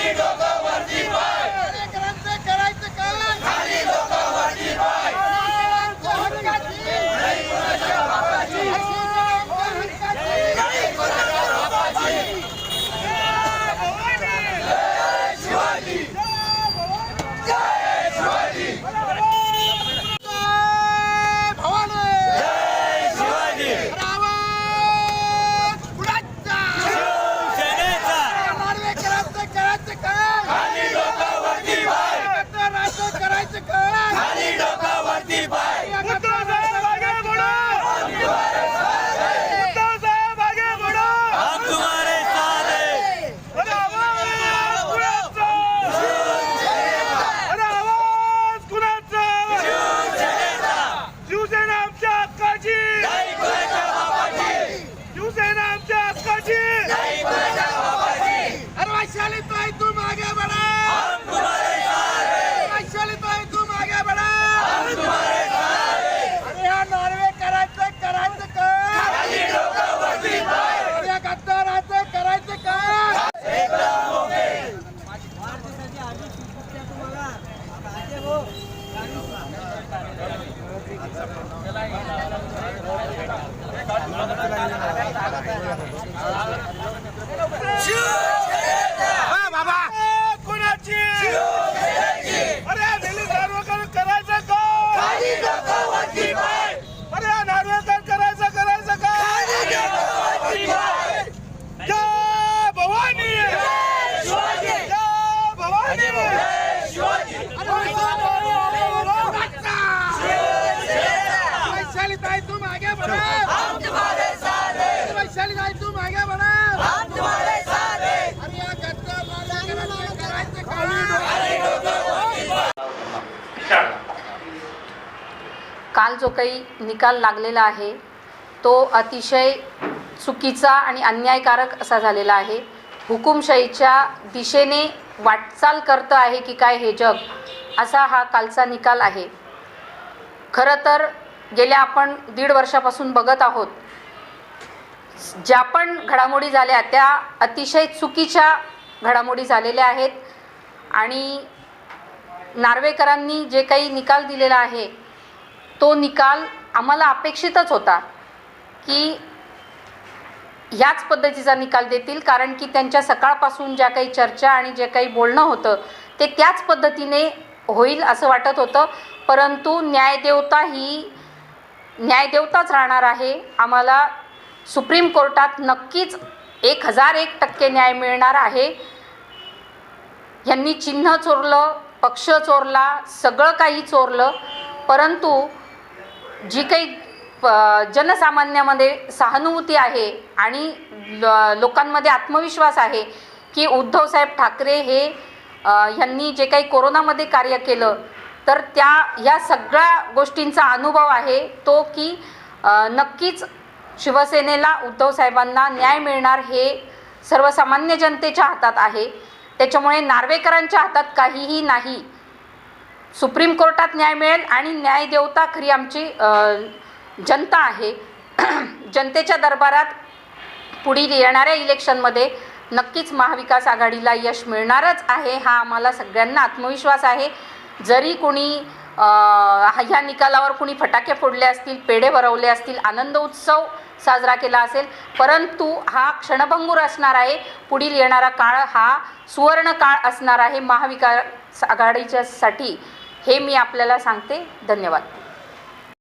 Domingo Yeah! काल जो काही निकाल लागलेला आहे तो अतिशय चुकीचा आणि अन्यायकारक असा झालेला आहे. हुकुमशाहीच्या दिशेने वाटचाल करतं आहे की काय हे जग असा हा कालचा निकाल आहे. खरं तर गेल्या आपण दीड वर्षापासून बघत आहोत ज्या पण घडामोडी झाल्या त्या अतिशय चुकीच्या घडामोडी झालेल्या आहेत. आणि नार्वेकरांनी जे काही निकाल दिलेला आहे तो निकाल आम्हाला अपेक्षितच होता की ह्याच पद्धतीचा निकाल देतील कारण की त्यांच्या सकाळपासून ज्या काही चर्चा आणि जे काही बोलणं होतं ते त्याच पद्धतीने होईल असं वाटत होतं. परंतु न्यायदेवता ही न्यायदेवताच राहणार आहे. आम्हाला सुप्रीम कोर्टात नक्कीच एक हजार एक टक्के न्याय मिळणार आहे. यांनी चिन्ह चोरलं पक्ष चोरला सगळं काही चोरलं. परंतु जी काही प- जनसामान्यामध्ये सहानुभूती आहे आणि ल- लोकांमध्ये आत्मविश्वास आहे की उद्धवसाहेब ठाकरे हे ह्यांनी जे काही कोरोनामध्ये कार्य केलं तर त्या ह्या सगळ्या गोष्टींचा अनुभव आहे तो की नक्कीच शिवसेनेला उद्धवसाहेबांना न्याय मिळणार हे सर्वसामान्य जनतेच्या हातात आहे. त्याच्यामुळे नार्वेकरांच्या हातात काहीही नाही. सुप्रीम कोर्टात न्याय मिळेल आणि न्यायदेवता खरी आमची जनता आहे. जनतेच्या दरबारात पुढील येणाऱ्या इलेक्शनमध्ये नक्कीच महाविकास आघाडीला यश मिळणारच आहे हा आम्हाला सगळ्यांना आत्मविश्वास आहे. जरी कोणी ह्या निकालावर कुणी फटाके फोडले असतील पेढे भरवले असतील आनंद उत्सव साजरा केला असेल परंतु हा क्षणभंगूर असणार आहे. पुढील येणारा काळ हा सुवर्ण काळ असणार आहे. महाविकास आघाडीच्यासाठी हे मी आपल्याला सांगते. धन्यवाद.